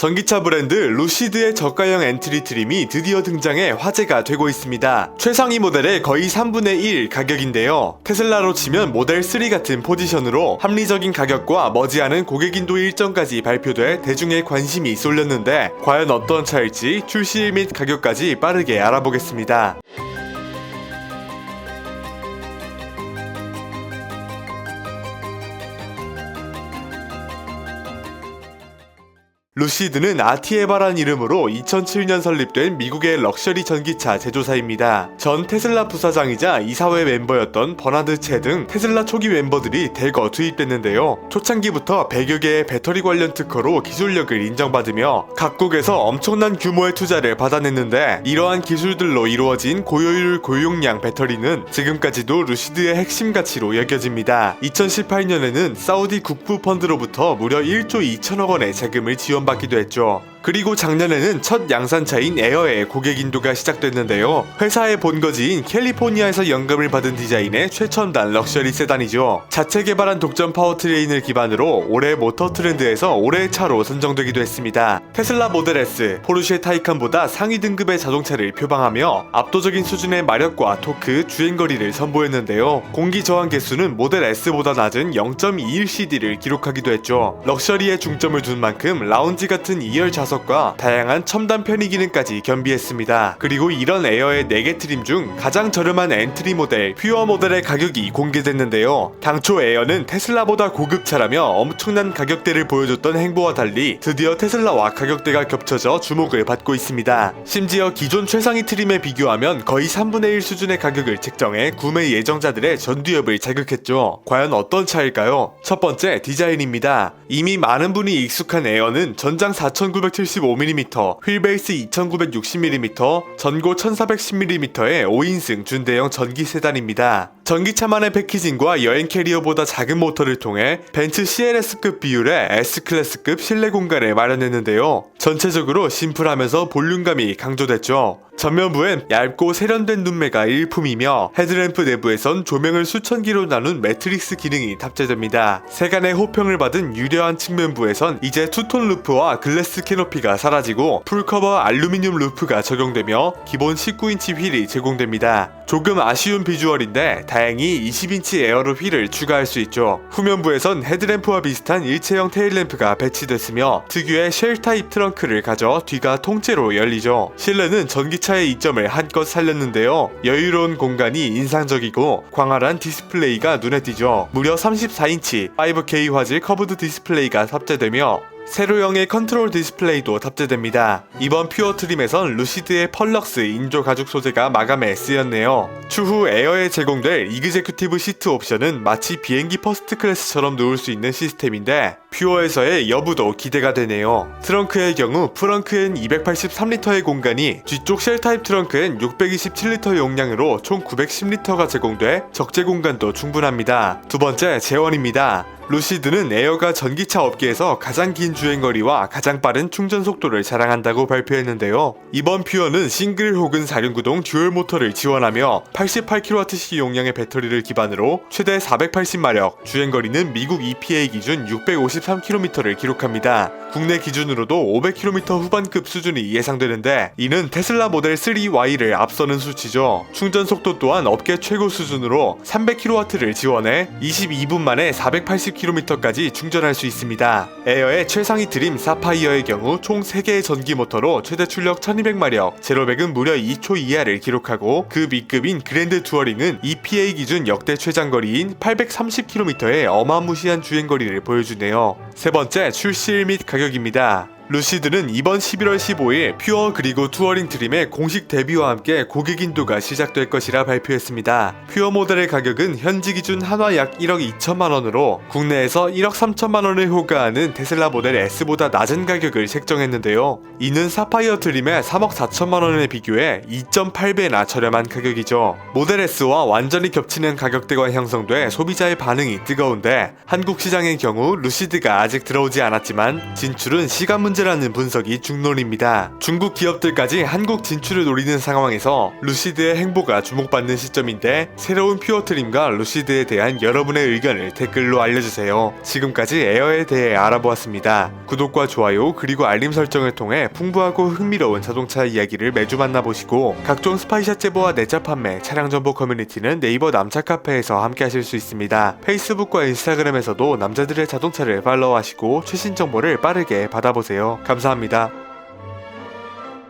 전기차 브랜드 루시드의 저가형 엔트리 트림이 드디어 등장해 화제가 되고 있습니다. 최상위 모델의 거의 3분의 1 가격인데요. 테슬라로 치면 모델 3 같은 포지션으로 합리적인 가격과 머지않은 고객인도 일정까지 발표돼 대중의 관심이 쏠렸는데 과연 어떤 차일지 출시 및 가격까지 빠르게 알아보겠습니다. 루시드는 아티에바란 이름으로 2007년 설립된 미국의 럭셔리 전기차 제조사입니다. 전 테슬라 부사장이자 이사회 멤버였던 버나드 채 등 테슬라 초기 멤버들이 대거 투입됐는데요. 초창기부터 100여 개의 배터리 관련 특허로 기술력을 인정받으며 각국에서 엄청난 규모의 투자를 받아냈는데 이러한 기술들로 이루어진 고효율 고용량 배터리는 지금까지도 루시드의 핵심 가치로 여겨집니다. 2018년에는 사우디 국부 펀드로부터 무려 1조 2천억 원의 자금을 지원받 기도 했죠. 그리고 작년에는 첫 양산차인 에어의 고객 인도가 시작됐는데요. 회사의 본거지인 캘리포니아에서 영감을 받은 디자인의 최첨단 럭셔리 세단이죠. 자체 개발한 독점 파워트레인을 기반으로 올해 모터 트렌드에서 올해의 차로 선정되기도 했습니다. 테슬라 모델 S, 포르쉐 타이칸보다 상위 등급의 자동차를 표방하며 압도적인 수준의 마력과 토크, 주행거리를 선보였는데요. 공기 저항 개수는 모델 S보다 낮은 0.21cd를 기록하기도 했죠. 럭셔리에 중점을 둔 만큼 라운 지 같은 2열 좌석과 다양한 첨단 편의 기능까지 겸비했습니다. 그리고 이런 에어의 4개 트림 중 가장 저렴한 엔트리 모델 퓨어 모델의 가격이 공개됐는데요. 당초 에어는 테슬라보다 고급차라며 엄청난 가격대를 보여줬던 행보와 달리 드디어 테슬라와 가격대가 겹쳐져 주목을 받고 있습니다. 심지어 기존 최상위 트림에 비교하면 거의 3분의 1 수준의 가격을 책정해 구매 예정자들의 전두엽을 자극했죠. 과연 어떤 차일까요? 첫 번째 디자인입니다. 이미 많은 분이 익숙한 에어는 전장 4975mm, 휠베이스 2960mm, 전고 1410mm의 5인승 준대형 전기 세단입니다. 전기차만의 패키징과 여행 캐리어보다 작은 모터를 통해 벤츠 CLS급 비율의 S클래스급 실내 공간을 마련했는데요. 전체적으로 심플하면서 볼륨감이 강조됐죠. 전면부엔 얇고 세련된 눈매가 일품이며 헤드램프 내부에선 조명을 수천 기로 나눈 매트릭스 기능이 탑재됩니다. 세간의 호평을 받은 유려한 측면부에선 이제 투톤 루프와 글래스 캐노피가 사라지고 풀커버 알루미늄 루프가 적용되며 기본 19인치 휠이 제공됩니다. 조금 아쉬운 비주얼인데 다행히 20인치 에어로 휠을 추가할 수 있죠. 후면부에선 헤드램프와 비슷한 일체형 테일램프가 배치됐으며 특유의 쉘 타입 트렁크를 가져 뒤가 통째로 열리죠. 실내는 전기차의 이점을 한껏 살렸는데요. 여유로운 공간이 인상적이고 광활한 디스플레이가 눈에 띄죠. 무려 34인치 5K 화질 커브드 디스플레이가 탑재되며 세로형의 컨트롤 디스플레이도 탑재됩니다. 이번 퓨어 트림에선 루시드의 펄럭스 인조 가죽 소재가 마감에 쓰였네요. 추후 에어에 제공될 이그제큐티브 시트 옵션은 마치 비행기 퍼스트 클래스처럼 누울 수 있는 시스템인데 퓨어에서의 여부도 기대가 되네요. 트렁크의 경우 프렁크엔 283리터의 공간이 뒤쪽 쉘 타입 트렁크엔 627리터 용량으로 총 910리터가 제공돼 적재 공간도 충분합니다. 두 번째 재원입니다. 루시드는 에어가 전기차 업계에서 가장 긴 주행거리와 가장 빠른 충전 속도를 자랑한다고 발표했는데요. 이번 퓨어는 싱글 혹은 4륜구동 듀얼 모터를 지원하며 88kWh 용량의 배터리를 기반으로 최대 480마력, 주행거리는 미국 EPA 기준 653km를 기록합니다. 국내 기준으로도 500km 후반급 수준이 예상되는데 이는 테슬라 모델 3Y를 앞서는 수치죠. 충전 속도 또한 업계 최고 수준으로 300kW를 지원해 22분 만에 480km까지 충전할 수 있습니다. 에어의 최상위 드림 사파이어의 경우 총 3개의 전기 모터로 최대 출력 1200마력, 제로백은 무려 2초 이하를 기록하고 그 밑급인 그랜드 투어링은 EPA 기준 역대 최장거리인 830km의 어마무시한 주행거리를 보여주네요. 세 번째 출시일 및 가격 입니다. 루시드는 이번 11월 15일 퓨어 그리고 투어링 트림의 공식 데뷔와 함께 고객 인도가 시작될 것이라 발표했습니다. 퓨어 모델의 가격은 현지 기준 한화 약 1억 2천만 원으로 국내에서 1억 3천만 원을 호가하는 테슬라 모델 S보다 낮은 가격을 책정했는데요. 이는 사파이어 트림의 3억 4천만 원에 비교해 2.8배나 저렴한 가격이죠. 모델 S와 완전히 겹치는 가격대가 형성돼 소비자의 반응이 뜨거운데 한국 시장의 경우 루시드가 아직 들어오지 않았지만 진출은 시간 문제 문제라는 분석이 중론입니다. 중국 기업들까지 한국 진출을 노리는 상황에서 루시드의 행보가 주목받는 시점인데 새로운 퓨어트림과 루시드에 대한 여러분의 의견을 댓글로 알려주세요. 지금까지 에어에 대해 알아보았습니다. 구독과 좋아요 그리고 알림 설정을 통해 풍부하고 흥미로운 자동차 이야기를 매주 만나보시고 각종 스파이샷 제보와 내차 판매, 차량 정보 커뮤니티는 네이버 남차 카페에서 함께 하실 수 있습니다. 페이스북과 인스타그램에서도 남자들의 자동차를 팔로우하시고 최신 정보를 빠르게 받아보세요. 감사합니다.